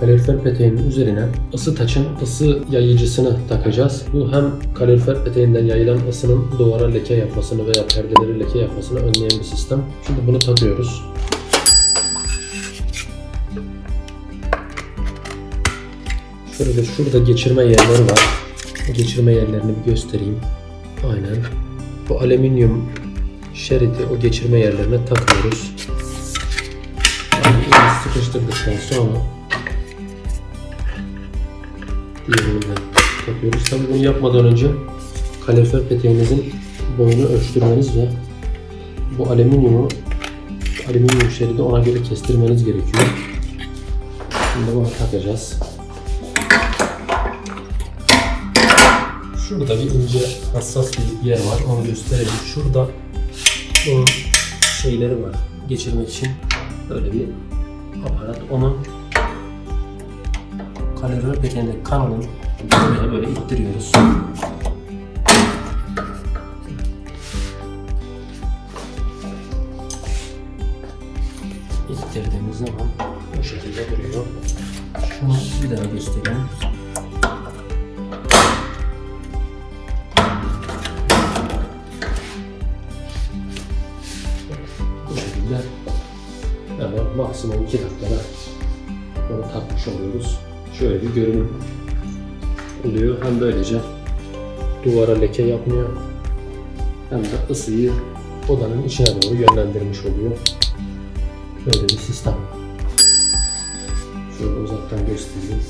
kalorifer peteğinin üzerine ısı taçın ısı yayıcısını takacağız. Bu hem kalorifer peteğinden yayılan ısının duvara leke yapmasını veya perdeleri leke yapmasını önleyen bir sistem. Şimdi bunu takıyoruz. Şöyle şurada geçirme yerleri var. Geçirme yerlerini bir göstereyim. Aynen. Bu alüminyum şeridi o geçirme yerlerine takıyoruz. Yani sıkıştırdıktan sonra de takıyoruz. Tabii bunu yapmadan önce kalorifer peteğinizin boyunu ölçtürmeniz ve bu alüminyumu alüminyum şeridi ona göre kestirmeniz gerekiyor. Şimdi bunu takacağız. Şurada bir ince hassas bir yer var. Onu göstereyim. Şurada bunun şeyleri var. Geçirmek için böyle bir aparat. Onu kalorifer peteğindeki kanalın böyle böyle ittiriyoruz. İttirdiğimiz zaman bu şekilde duruyor. Şunu bir daha göstereyim. Bu şekilde hemen maksimum 2 dakikada bunu takmış oluyoruz. Şöyle bir görünüm oluyor. Hem böylece duvara leke yapmıyor hem de ısıyı odanın içine doğru yönlendirmiş oluyor. Böyle bir sistem. Şöyle uzaktan göstereyim.